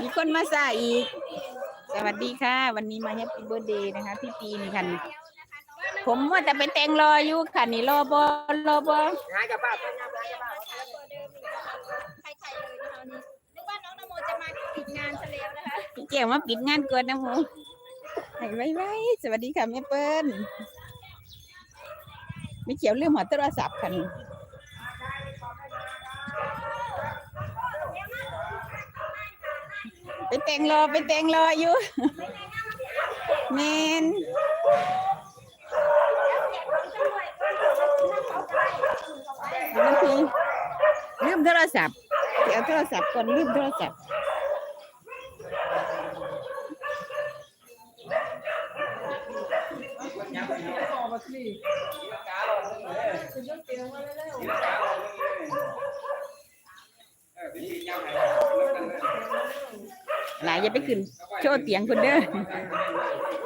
มีคนมาสายอีก สวัสดีค่ะ วันนี้มาแฮปปี้เบิร์ดเดย์นะคะ พี่ปีนี่ค่ะนี่ผมว่าจะไปแต่งรออยู่ค่ะ นี่รอบอรอบอหายกับป้าเป็นยังไงกับป้าใครๆเลยนะคะวันนี้นึกว่าน้องนโมจะมาปิดงานซะแล้วนะคะพี่แก้วมาปิดงานเกินนะหมูให้ไว้ไว้สวัสดีค่ะแม่เปิ้ลไม่เขียวเรื่องหัวโทรศัพท์ค่ะ นี่ไปแต่งรอไปแต่งรออยู่เมนนาทีลืมโทรศัพท์เดี๋ยวโทรศัพท์ก่อนลืมโทรศัพท์หลาย อย่าไปขึ้นโชว์เตียงคนเด้อ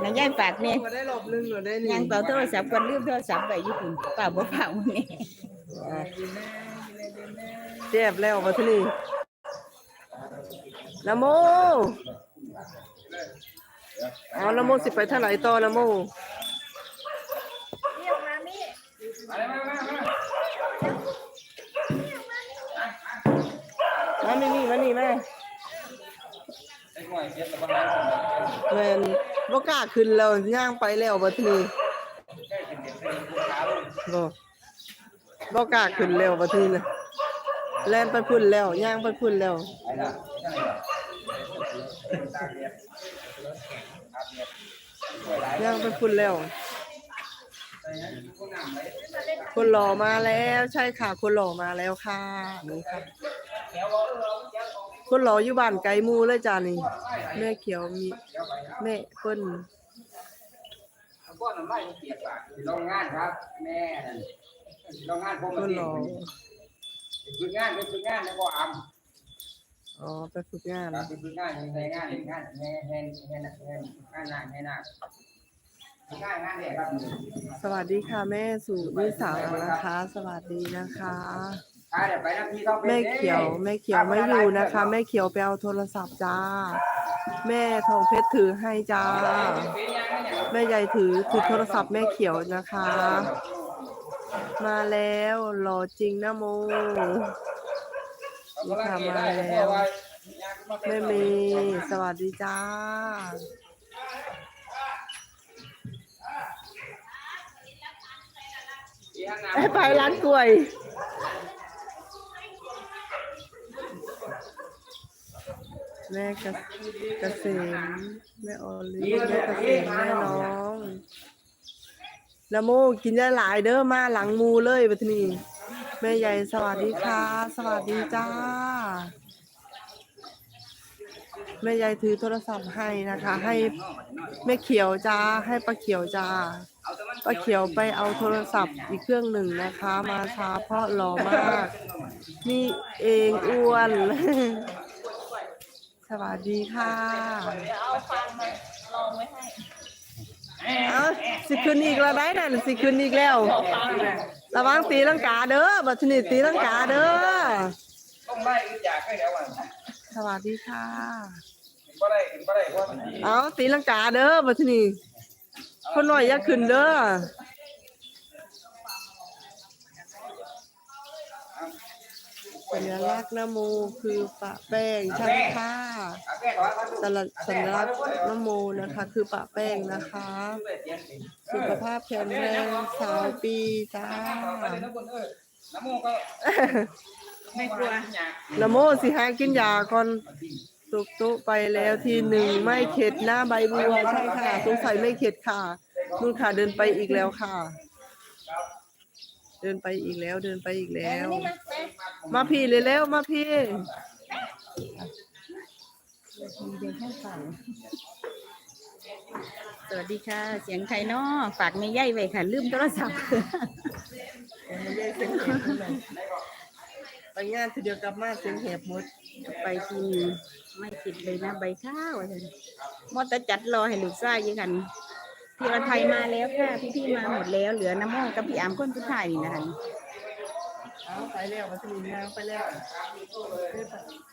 นายยายฝากเนี่ยมาได้หลบลึงหรือได้นี่ยังเป่าโทรศัพท์ก่อนลืมโทรศัพท์ไปญี่ปุ่นเปล่าบ่เปล่าเนี่ยเจ็บแล้วมาที่นี่นะโมเอานะโมสิไปทางไหนต่อนะโมมานี่นี่มานี่แม่ แม่นบ่กล้าขึ้นแล้วย่างไปแล้วบัดนี้บ่บ่กล้าขึ้นแล้วบัดนี้นะแล่นไปพุ่นแล้วย่างไปพุ่นแล้วย่างไปพุ่นแล้ว คนหล่อมาแล้ว ใช่ค่ะ คนหล่อมาแล้วค่ะนี่ค่ะคนหล่ออยู่บ้านไกลมูเลยจ้านี่ แม่เขียวมีแม่เปิ้นก้อนน้ำลายมันเปียกปากโรงงานครับ แม่นั่นโรงงานผมคนหล่อฝึกงานไปฝึกงานแล้วก็อำอ๋อไปฝึกงานครับไปฝึกงานในงานงานแม่แม่แม่แม่งานงานแม่นาฝึกงานงานเนี่ยครับสวัสดีค่ะแม่สุนิสานะคะ สวัสดีนะคะ อ่าเดี๋ยวไปน้ำพี่ต้องแม่เขียว แม่เขียวไม่อยู่นะคะ แม่เขียวไปเอาโทรศัพท์จ้า แม่ทองเพชรถือให้จ้า แม่ใหญ่ถือถือโทรศัพท์แม่เขียวนะคะ มาแล้วหล่อจริงนะโมแม่เมย์สวัสดีจ้าไปไปร้านกล้วย แม่กเกษมแม่ออลีแม่เกษมแม่น้องนะโมกินได้หลายเด้อมาหลังมูเลยบัดนี้แม่ใหญ่สวัสดีค่ะ สวัสดีจ้า แม่ยายถือโทรศัพท์ให้นะคะ ให้แม่เขียวจ้าให้ป้าเขียวจ้าป้าเขียวไปเอาโทรศัพท์อีกเครื่องหนึ่งนะคะ มาช้าเพราะหล่อมาก นี่เองอ้วน วัสดีค่ะเอาฟังมาลองไว้ให้เอาสิคืนอีกแล้วได้นั่นสิคืนอีกแล้ว ระวังตีลังกาเด้อบัตรนี้ตีลังกาเด้อต้องไล่อึดอยากให้แล้วอะสวัสดีค่ะเห็นบ่ได้เห็นบ่ได้ว่ามันเอาตีลังกาเด้อบัตรนี้คนหน่อยอย่าขึ้นเด้อ สัญลักษณ์นโมคือปะแป้งใช่ค่ะอาแก้าดสัญลักษณ์สัญลักษณ์นโมนะคะ คือปะแป้งนะคะ สุขภาพแข็งแรงสาวปีจ้าน้ำมูกก็ไม่กลัวนโมสิหากินยาก่อนตุกตุไปแล้วทีหนึ่งไม่เข็ดหน้าใบบัวใช่ค่ะสงสัยไม่เข็ดค่ะนู่นค่ะเดินไปอีกแล้วค่ะ เดินไปอีกแล้วเดินไปอีกแล้ว มาพี่เลยแล้วมาพี่สวัสดีค่ะ เสียงใครเนาะฝากไม่ย่ายไว้ค่ะ ลืมโทรศัพท์ไปงานทีเดียวกลับมาเสียงแหบหมดไปที่นี่ไม่ติดเลยนะใบข้าวอะไรมอตจัดรอให้ลูกชายอยี่กัน พี่อไทยมาแล้วค่ะ พี่ๆมาหมดแล้ว เหลือน้ำโมกับพี่อามคนสุดท้ายนี่นะคะเอาไปแล้วมาถึงงานไปแล้ว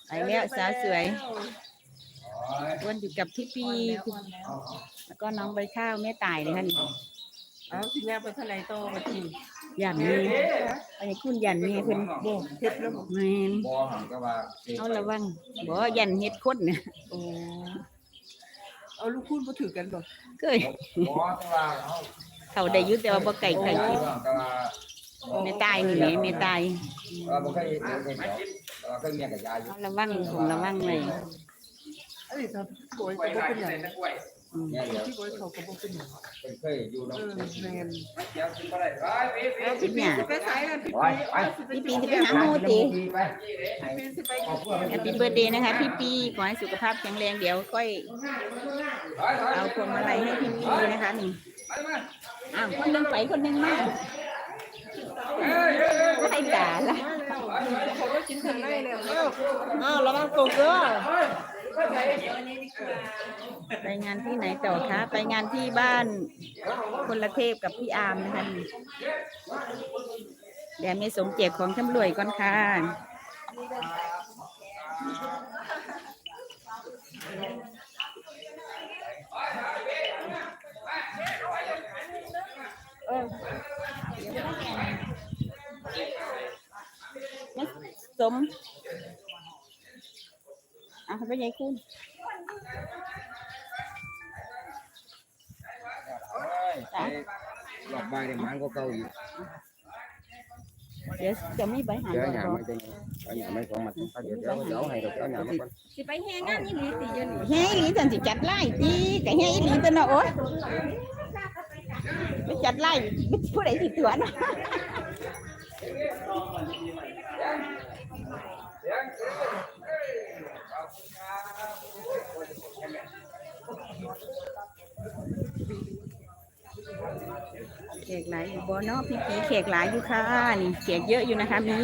ไปแล้วสาวสวยวนอยู่กับพี่ปีแล้วก็น้องใบข้าวแม่ตายเลยค่ะนี่เอาสิยาไปทลายโตมาทียันมีอันนี้คุณยันมีเพิ่นโบ่เฮ็ดแล้วแม่นบ่หันก็ว่าเอาระวังบ่ยันเฮ็ดคนเนี่ยโอ้ เอาลูกคุณบ่ถือกันบ่เคยบ่แต่ว่าเฮาเขาได้อยุแต่ว่าบ่ไก่ไข่แต่คิดว่าไม่ตายนี่แหละไม่ตายเราบ่เคยเห็นเคยเห็นเราเคยเมียกับยายอยู่เอาระวังผมระวังเลยเอ้ยถ้าโกยก็บ่เป็นหยังอืมเนี่ยเดี๋ยว ที่โกยเขาก็บ่เป็นหยังเป็นเคยอยู่เอเนาะอแม่นเดี๋ยวกินบ่ได้ไปไปคิดเนี่ยไปไสล่ะพี่ไปไปพี่ปีจะไปหาหมูติไปปีสิไปขอบคุณแฮปปี้เบิร์ดเดย์นะคะพี่ปีขอให้สุขภาพแข็งแรงเดี๋ยวก้อยเอาพวงมาลัยให้พี่ปีนะคะนี่อ้าวคนหนึงไปคนหนึงมาให้ตาละเขาก็กินข้างในแล้วเอ้าอ้าวระวังตกเด้อ ไปงานที่ไหนต่อคะ ไปงานที่บ้านคนละเทพกับพี่อาร์มนะคะเดี๋ยวมีสมเกียรติของตำรวจก่อนค่ะสม อะไปยัยคุณหลอกบ้านเนี่ยมันก็เก่าอยู่เดี๋ยวจะไม่ใบหาเดี๋ยวหก่ยาอนมันจะเอาหยาไม่ของมันเดี๋ยวเดี๋ยวเดี๋ยวให้เราเอาหยามาก่อนสิไปแฮงานอีหลีสิเดี๋ยวนี้เฮ้ยอีหลีจันสิจัดไล่ตีกับเฮ้ยอีหลีตัวเนาะโอ๊ยไปจัดไล่ผู้ใดสิตัวเนาะ ขกหลายอยู่บ่เนาะพี่ปีแขกหลายอยู่ค่ะนี่แขกเยอะอยู่นะคะมี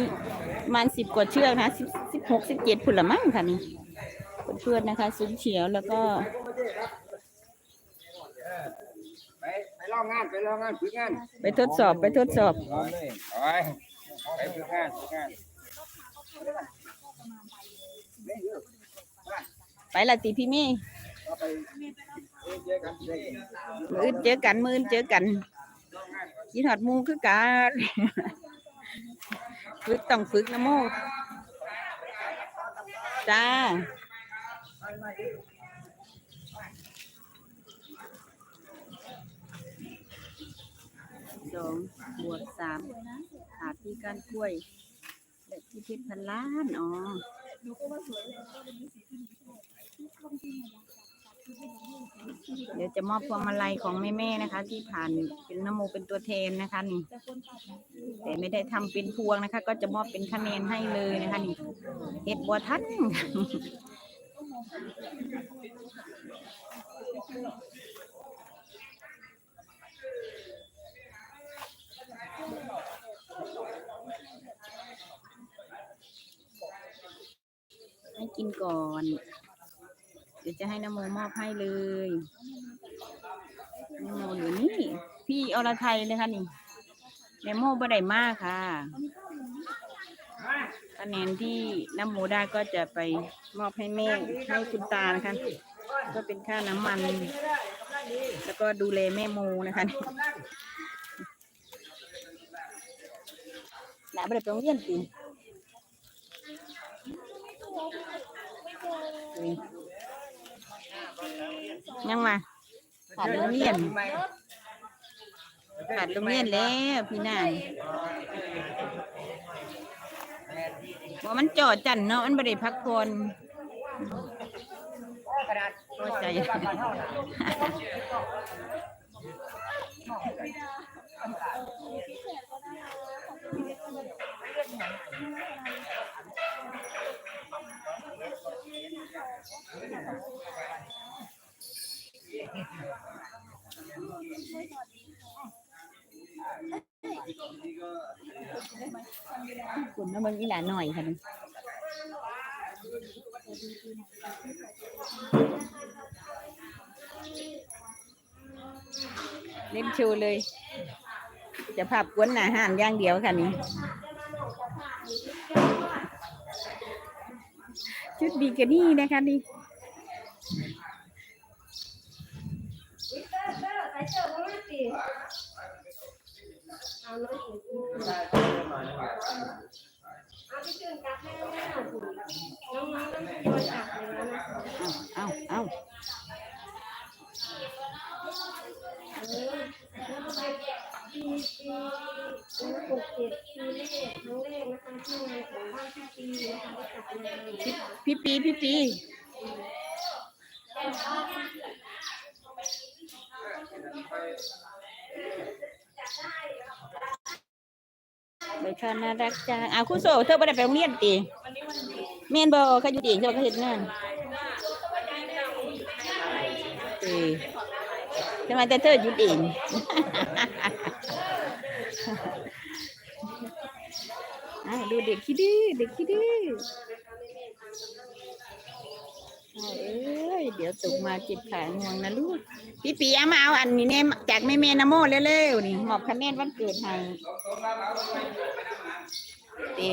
ประมันสิบกว่าเชือกนะสิบสิบหกสิบเจ็ดผุนละมั่งค่ะนี่เพื่อนๆนะคะซุ้มเฉียวแล้วก็ไปไปลองงานไปลองงานฝึกงานไปทดสอบไปทดสอบเอาเลยไปไปฝึกงานฝึกงานไปละติพี่มี่เอาไปเจอกันเลยมืออื่นเจอกันมืออื่นเจอกัน กินหอดมูคือกันฝึกต้องฝึกนะโมจ้าสองบวกสามหาที่กานกล้วยและที่เพชรพันล้าน อ๋อ เดี๋ยวจะมอบพวงมาลัยของแม่ๆนะคะ ที่ผ่านเป็นนโมเป็นตัวแทนนะคะนี่ แต่ไม่ได้ทำเป็นพวงนะคะ ก็จะมอบเป็นคะแนนให้เลยนะคะนี่เฮ็ดบัวทันให้กินก่อน ดี๋ยวจะให้นโมมอบให้เลยนโมอยู่นี่ พี่อรไทยเลยค่ะนี่นโมบ่ได้มากค่ะคะแนนที่นโมได้ก็จะไปมอบให้แม่ให้คุณตานะคะ ก็เป็นค่าน้ำมัน แล้วก็ดูแลแม่โมนะคะหลาบไปโรงเรียนติอุ้ย ยังมาขาดโรงเรียนขาดโรงเรียนแล้วพี่นางว่ามันจอดจันเนาะมันไม่ได้พักผ่อนพอใจ ณน้ำมันอีหลาหน่อยค่ะนี่เล่นโชว์เลย จะภาพกวนหนาหานอย่างเดียวค่ะนี่ชุดบิกินี่นะคะนี่ เอาเอาเอาปีปีหกเจ็ดปีแรกครั้งแรกนะคะที่งานของบ้านพี่ปีนะคะได้จัดงาพี่ปีพี่ปี ใบชาน่ารักจังอ้าวคุณโซเธอไม่ได้ไปโรงเรียนตีเมนบอเขาอยู่ตีเธอเขาเห็นงานตีทำไมแต่เธอหยุดเองอ่าดูเด็กคิดดื้อเด็กคิดดื้อเอ เดี๋ยวตกมาเจ็บขางวงนะลูก พี่ปีเอามาเอาอันนี้เนี่ยจากแม่เมนโมเร็วๆนี่หมอบคะแนนวันเกิดให้ตี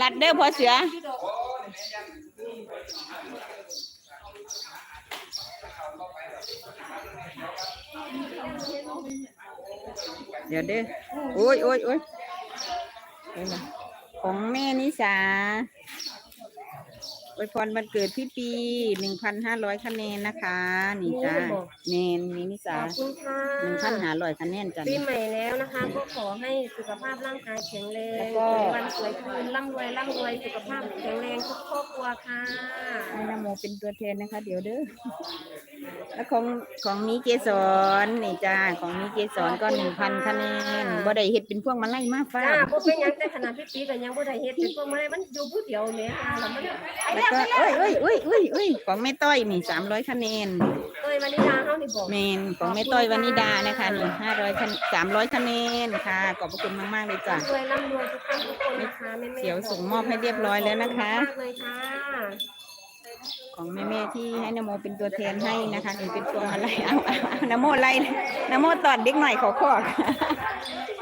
รัดเด้อพอเสือเดี๋ยวเด้อโอ้ยโอ้ยโอ้ยของแม่นิสา อวยพรวันเกิดพี่ปีหนึ่งพันห้าร้อยคะแนนนะคะ นี่จ้าเนนมีนิขสาอบคุณค่ะหนึ่งพันห้าร้อยคะแนนจ้ะปีใหม่แล้วนะคะ ก็ขอให้สุขภาพร่างกายแข็งแรงแล้วก็วันสวยคืนร่ำรวยร่ำรวยสุขภาพแข็งแรงทุกครอบครัวค่ะให้นโมเป็นตัวแทนนะคะ เดี๋ยวเด้อแล้วของของมีเกสรนี่จ้าของมีเกสรก็หนึ่งพันคะแนนบ่ได้เฮ็ดเป็นพวงมาไล่มาฟ้าจ้าบ่เป็นหยังแต่ขนาดพี่ปีก็ยังบ่ได้เฮ็ดเป็นพวกมาลัยมันอยู่ผู้เดียวแหม่ค่ะแล้วมันแล้วก็เอ้ยเอ้ยเอ้ยเอ้ยเอ้ยของแม่ต้อยนี่สามร้อยคะแนนเอ้ยวันนี้ดาเฮานี่บอกเมนของแม่ต้อยวานิดานะคะนี่ห้าร้อยสามร้อยคะแนนค่ะขอบพระคุณมากๆเลยจ้ะ รวยร่ำรวยทุกท่านทุกคนนะคะแม่ๆเขียวส่งมอบให้เรียบร้อยแล้วนะคะ ขอบณมากเลยค่ะของแม่ๆที่ให้นโมเป็นตัวแทนให้นะคะนี่เป็นพวงมาลัยเอาเอาเอานโมไล่นโมตอดเด็กหน่อยขอขอก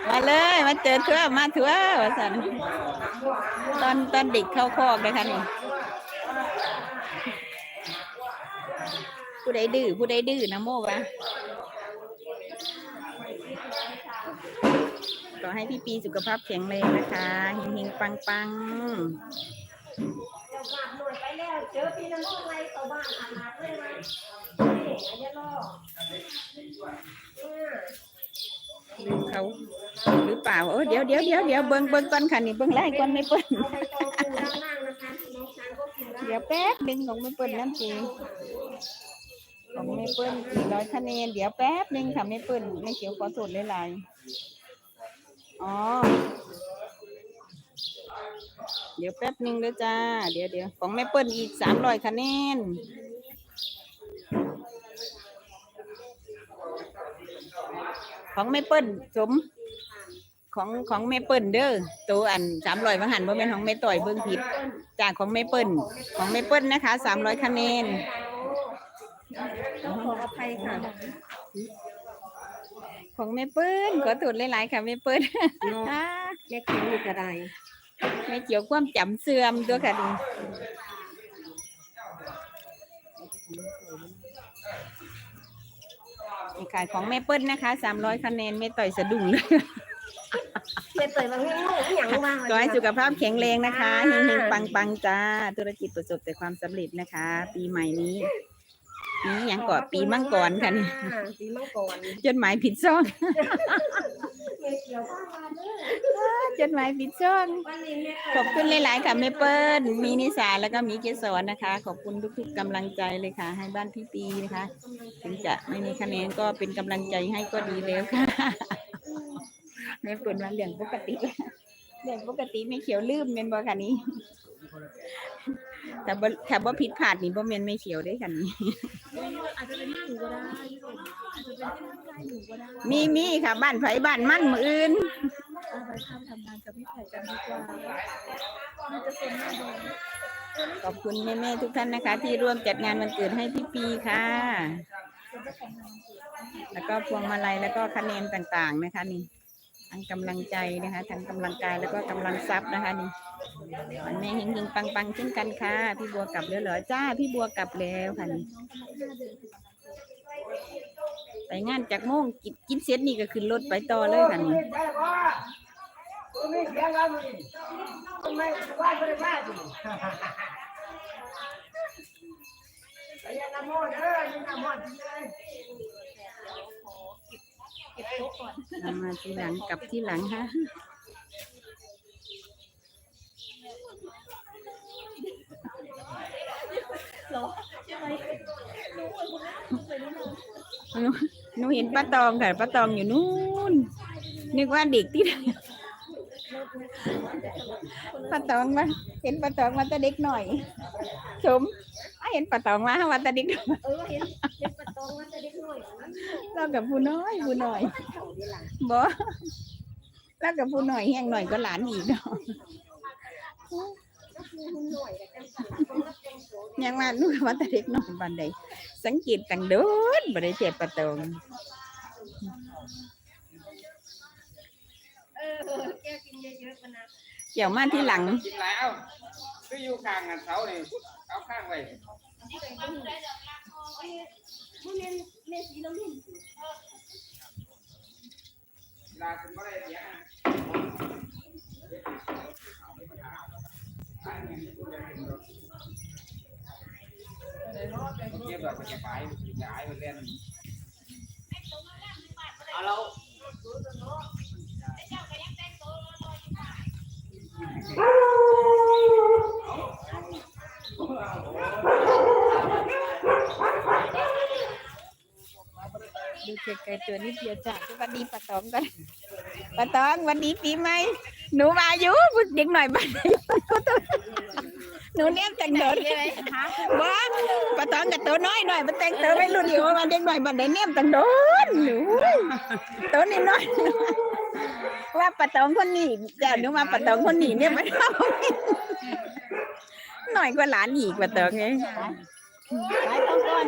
มาเลยมาเจอเถื่อมาเถื่อว่าสันตอนตอนเด็กเข้าคอกนะคะนี่ ผู้ใดดื้อผู้ใดดื้อนโมวะขอให้พี่ปีสุขภาพแข็งแรงนะคะเฮงๆปังหน่วยไปแล้วเจอพี่น้ำอะไรเข้าบ้านอาบน้ำเลยมั้ยนี่อันนี้รอเนี่ยลืมเขาหรือเปล่าเออเดี๋ยวเดี๋ยวเดี๋ยวเดี๋ยวเบิ้งเบิ้งก่อนค่ะนี่เบิ้งไล่ก่อนไม่เปิ้ลเอาไปตองด้านล่างนะคะน้องช้างก็คือเดี๋ยวแป๊บหนึ่งของไม่เปิ้ลนั่นสิ ของไม่เปิ้ลสี่ร้อยคะแนนเดี๋ยวแป๊บหนึ่งค่ะไม่เปิ้ลไม่เขียวขอสดเลยลายๆอ๋อ เดี๋ยวแป๊บหนึ่งเลยจ้า เดี๋ยวเดี๋ยวของแม่เปิ้ลอีกสามร้อยคะแนนของแม่เปิ้ลสมของของแม่เปิ้ลเด้อตัวอันสามร้อยบางหันบ่แม่นของแม่ต่อยเบิ่งผิดจากของแม่เปิ้ลของแม่เปิ้ลนะคะสามร้อยคะแนน ต้องขออภัยค่ะ ของแม่เปิ้ลขอโทษหลายๆค่ะแม่เปิ้ลแม่คิ้วกระไดแม่เกี่ยวความจำเสื่อมตัวค่ะดินี่ขายของแม่เปิ้ลนะคะสามร้อยคะแนนแม่ต่อยสะดุ้งเลยแม่เตยบางทีงูอหย่างว่าขอให้สุขภาพแข็งแรงนะคะเฮงๆปังๆจ้าธุรกิจประสบแต่ความสำเร็จนะคะ ปีใหม่นี้ ปีหยังก่อปีมังกรค่ะนี่ปีมังกรจดหมายผิดช่องแม่เกี่ยวข้าวมาเด้อจดหมายผิดช่องวันนี้แม่ขอบคุณหลาย ๆ ค่ะแม่เปิ้ลมีนิสาแล้วก็มีเกสรนะคะ ขอบคุณทุก ๆกำลังใจเลยค่ะ ให้บ้านพี่ปีนะคะ ถึงจะไม่มีคะแนนก็เป็นกำลังใจให้ก็ดีแล้วค่ะแม่เปิ้ลมาเรื่องปกติเรื่องปกติไม่เขียวลืมเมนบอค่ะนี้ แต่บ่ถ้าบ่ผิดพลาดนี่บ่แม่นไม่เขียวได้อค่ะนี้ อาจจะเป็นหน้าหนูก็ได้อาจจะเป็นที่ร่างกายหนูก็ได้มีมีค่ะบ้านไผบ้านมั่นมืออื่นเอาไปทำทำงานกับพี่ไผ่กันดีกว่ามันจะเป็นหน้าแดงขอบคุณแม่ๆทุกท่านนะคะ ที่ร่วมจัดงานวันเกิดให้พี่ปีค่ะแล้วก็พวงมาลัยแล้วก็คะแนนต่างๆนะคะนี่ ทั้งกำลังใจนะคะ ทั้งกำลังกายแล้วก็กำลังทรัพย์นะคะนี่วันแม่เฮงๆปังๆเช่นกันค่ะ พี่บัวกลับแล้วเหรอจ้า พี่บัวกลับแล้วค่ะนี่ไปงานจากโมงกินกินเสร็จนี่ก็ขึ้นรถไปต่อเลยค่ะนี่ไม่เสียงแล้วมึงไม่ว่าไม่ได้อยังน้ำมันเด้อ ยังน้ำมันเลยเอามาทีหลังกลับที่หลังฮะหนูหนูเห็นป้าตองค่ะป้าตองอยู่นู่นนึกว่าเด็กที่ไหนป้าตองมาเห็นป้าตองมาแต่เด็กหน่อย ชมอะเห็นป้าตองมาว่าแต่เด็กน้อย เออเห็นเด็ก ประตองว่าจะได้หน่อยเรากับผู้น้อยผู้น้อยบ่เรากับผู้น้อยแห้งหน่อยก็หลานอีกเนาะก็คือหุ่นหน่อยแต่กันสั่นคนละเป็นโสดยังมานู่นว่าแต่เด็กน้อยบันใดสังเกตต่างโดนบ่ได้เจ็บประตองเออแกกินเยอะๆมันนะเกี่ยวมาที่หลังกินแล้วคืออยู่ข้างกันเสาเนี่ยเอาข้างไว้ มันเล่นเล่นสีน้ำมันลาคุณไม่ได้เสียงเก็บแบบมันจะไปจะหายไปเล่นเอาแล้วาดูเกไก่ตัวนิดเดียวจ้ะสวัสดีป้าตองกันป้าตองวันนี้ปีใหม่หนูมาอยู่เด็กหน่อยบ้านหนูเนี่ยแต่งโดดใช่ไหมคะบ้าป้าตองกับตัวน้อยหน่อยมาแต่งตัวไม่รุ่นอยู่มาเด็กหน่อยบ้านไหนเนี่ยแต่งโดดหนูตัวนี้น้อยว่าป้าตองคนนี้จ้ะหนูมาป้าตองคนนี้เนี่ยไม่เท่าหน่อยกว่าหลานอีกป้าตองไง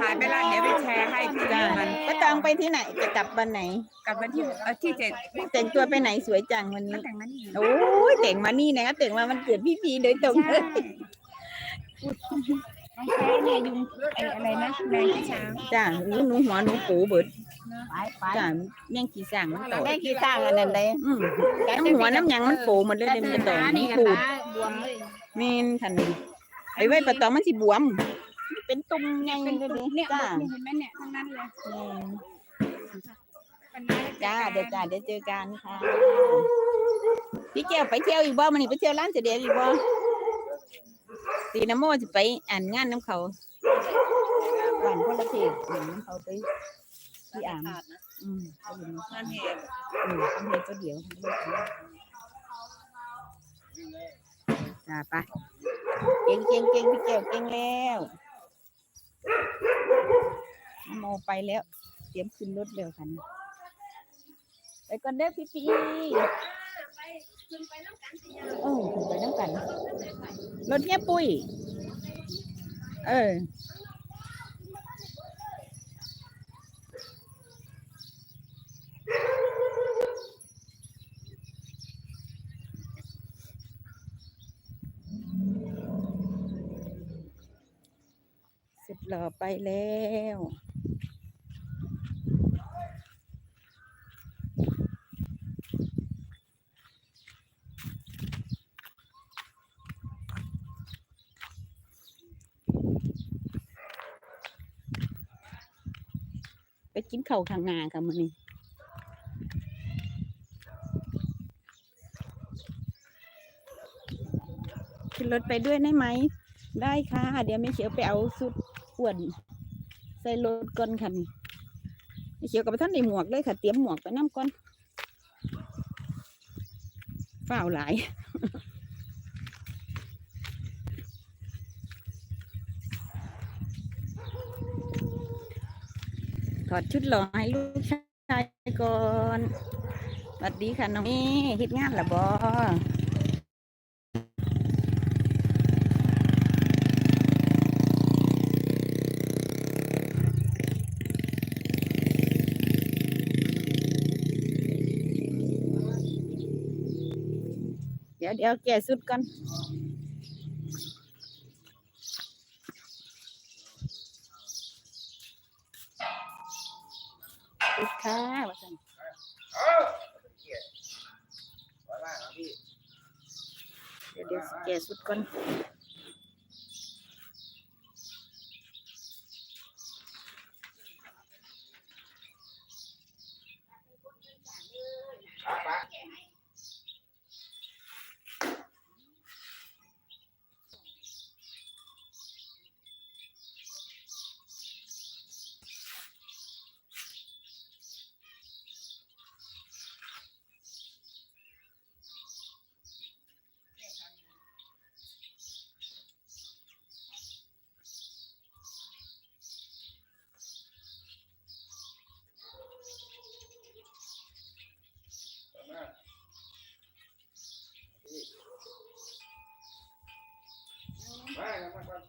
ถ่ายไปแล้วเดี๋ยวไปแชร์ให้พี่จ้ามันป้าตองไปที่ไหนจะกลับวันไหน กลับวันที่เอ่อที่เจ็ดแต่งตัวไปไหนสวยจังวันนี้ แต่งนั้นอีกโอ้ยแต่งมานี่นะแต่งมามันเกิดพี่พีโดยตรงเลยน้องแพ้เนี่ยยุงไอ้อะไรนะแมงที่ช้างจ้าหนูหนูหัวหนูปูเบิดไปไปจ้าแม่งขี้สั่งมันโตแม่กี่ต่างกันนั่นเลยอืมน้ำหัวน้ำหยังมันปูหมดเลยเต็มกระดองมันปูดบวมเลยแม่นทันนี้ไอ้ไว้ปะตองมันสิบวม เป็นตุ่มใหญ่เป็นเลยตุ่มดิเนี่ยจ้าเห็นไหมเนี่ยทั้งนั้นเลยแม่นวันนี้จ้าเดี๋ยวจ้าเดี๋ยวเจอกันค่ะพี่แก้วไปเที่ยวอีกบ่มันนี่ไปเที่ยวร้านเสด็จอีกบ่ตีน้ำโมสิไปอ่านงานน้ำเขาบ้านพลเทพอ่านน้ำเขาไปที่อ่างอืมไปอยู่ในงานเหตุอืมทำเฮ็ดก็เดี๋ยวจ้าไปเก่งเก่งเก่งพี่แก้วเก่งแล้วน้ำ โมไปแล้ว เตรียมขึ้นรถเร็วค่ะนี่ไปก่อนเด้อพี่ปีขึ้นไปน้ำกันเออขึ้นไปน้ำกัน รถเนี้ยปุ้ย เออ หล่อไปแล้วไปกินข้าวข้างหน้าค่ะมื้นี้ขึ้นรถไปด้วยได้ไหม ได้ค่ะ เดี๋ยวไม่เขียวไปเอาสุด อ้วนใส่รถก่อนค่ะนี่เขียวกับท่านในหมวกเลยค่ะ เตรียมหมวกไปน้ำก่อนฝ้าหลายถอดชุดหล่อให้ลูกชายก่อนสวัสดีค่ะน้องเมย์เฮ็ดงานละบอ เดี๋ยวแก่สุดกันสุดค่ะว่าซั่นเอ้าเกียร์ไว้บ้างครับพี่เดี๋ยวแก่สุดก่อน ครับปะ ไม่ครับไม่ครับ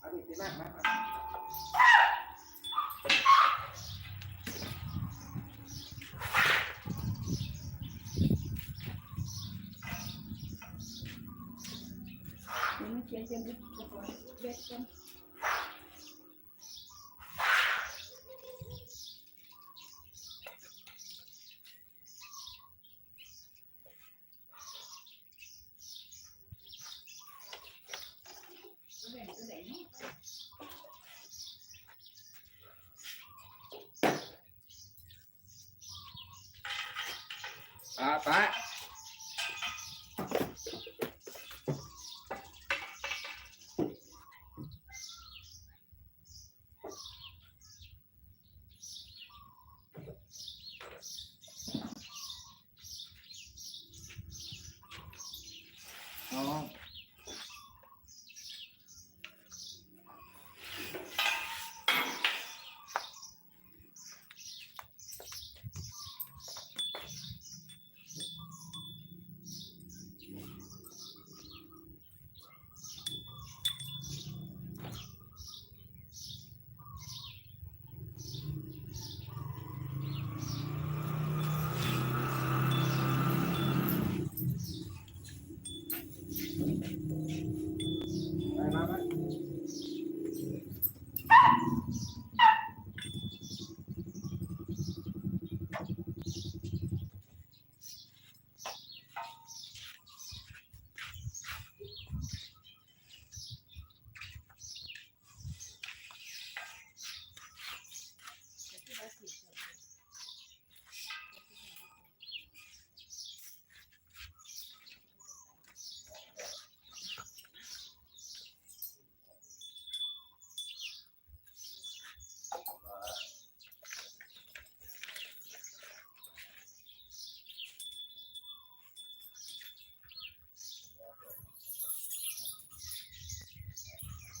เอาดิสิมามามา อ่า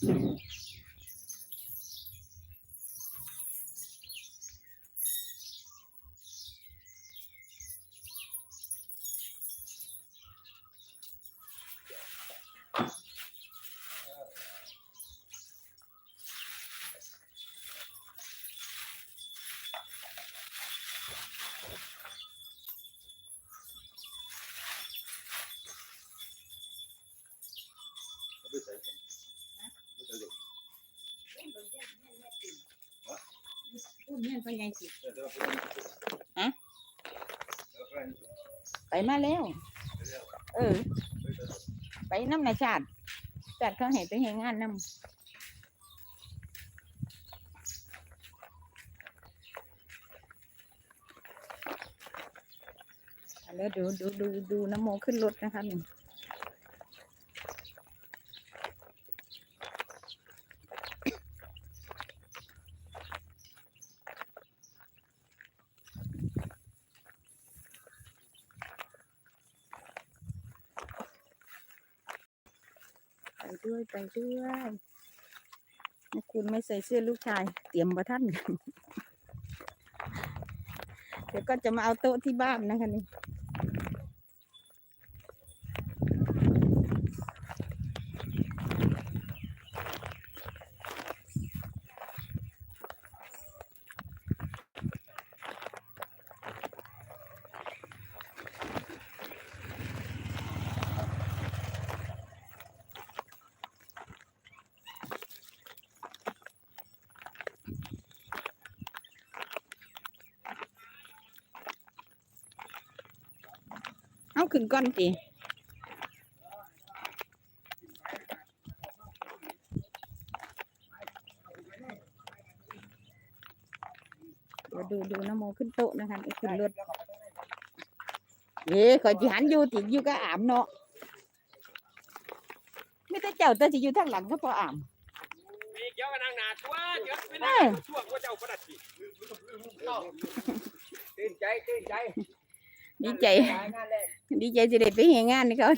พู ดแม่นไปไงสิฮะไปมาแล้ว เออ ไปน้ำนาชาติจัดเขาให้ไปให้งานน้ำแล้วดูดูดูดูน้ำโมขึ้นรถนะคะหนึ่ง ไปด้วยคุณไม่ใส่เสื้อลูกชาย เตรียมประท่าน เดี๋ยวก็จะมาเอาโต๊ะที่บ้านนะคะนี่ ขึ้นก้อนจีเดี๋ยวดูดูน้ำโมขึ้นโต๊ะนะคะไอ้ขึ้นรถเอ้ขอยจิหันอยู่ติอยู่ก็อามเนาะไม่แต่เจ้าแต่จะอยู่ทางหลังก็พออามมีเกี่ยวกับนางนาตัวเดี๋ยวไม่เอได้อช่วงว่าเจ้าประดับสิตื่นใจตื่นใจดีใจงานแรก ดีใจจะได้ไปเฮงานนี่เขา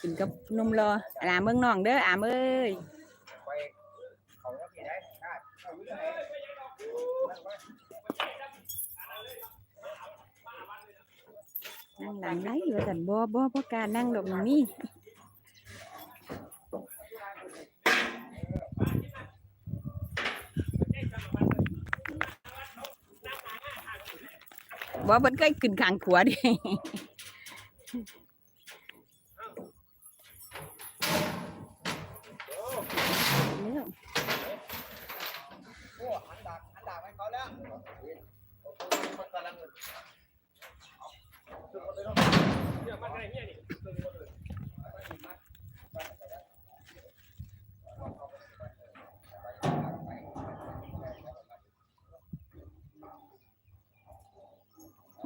กินกับนุ่มรออลาเมืองน้องเด้ออาเอ้ยไปเขาแล้วกี่ได้ได้เอาอยู่ไหนนั่งหลังไหนว่าสันบ่บ่บ่การนั่งดอกหนู บ่เพิ่นเคยขึ้นข้างขวดิแล้วโอ้หันดาบหันดาบให้เขาแล้วเดี๋ยมันอะไรเนี่ยนี่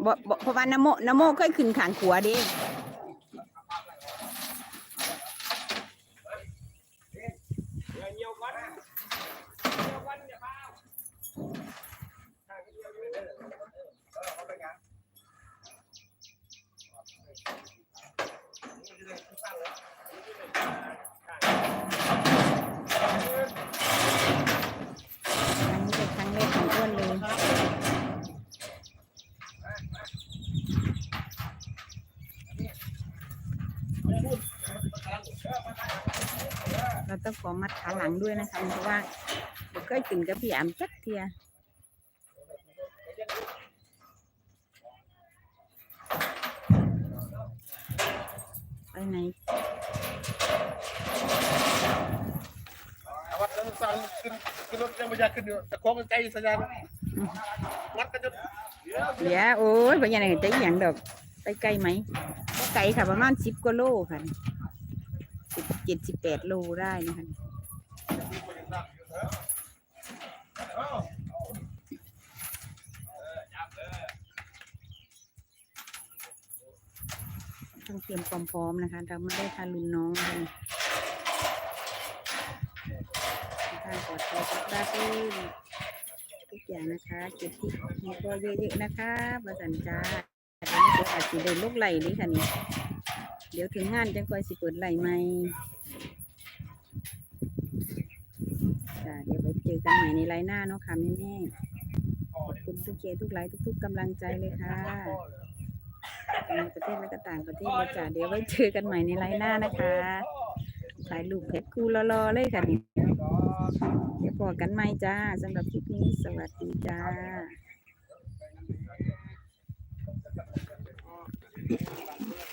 บ่บ่เพราะว่านะโมนะโมเคยขึ้นขางขัวเดิ เดี๋ยวเงียวก่อนเงียวก่อนเดี๋ยวเปล่า อันนี้เป็นครั้งแรกของอ้วนเลย เราต้ องขอมัดขาหลังด้วยนะคะ เพราะว่าบ่เคยขึ้นกับพี่อามจักเทียไปไหนวัดแล้วสั่งขึ้นขึ้นรถยังไม่อยากขึ้นอยู่แต่ของมันไกลสัญญาณวัดกันจนเดี๋ยวโอ้ยพญานาคจะอหย่างดอกไปไกลไหมก็ไกลค่ะประมาณสิบกว่าโลค่ะสิบเจ็ดสิบแปดโลได้นะคะ ต้องเตรียมความพร้อมนะคะเราไม่ได้ทารุณน้องเลยทางปลอดภัยทุกด้านทุกอย่างนะคะเก็บที่มีก็เยอะๆนะคะประสันจ้าเดี๋ยวอาจจะเดินลูกไหลนี่ค่ะนี่เดี๋ยวถึงงานจังคอยสิเปิดไหลไหมจ้าเดี๋ยวไปเจอกั นใหม่ในไลน์หน้าเนาะค่ะแม่ๆขอบคุณทุกเจทุกไลน์ทุก ๆกำลังใจเลยค่ะในประเทศและก็ต่างประเทศเลยจ้าเดี๋ยวไว้เจอกันใหม่ในไลน์หน้านะคะถ่ายรูปเพชรกูรอๆเลยค่ะนี่เดี๋ยวพอกันใหม่จ้าสำหรับคลิปนี้สวัสดีจ้า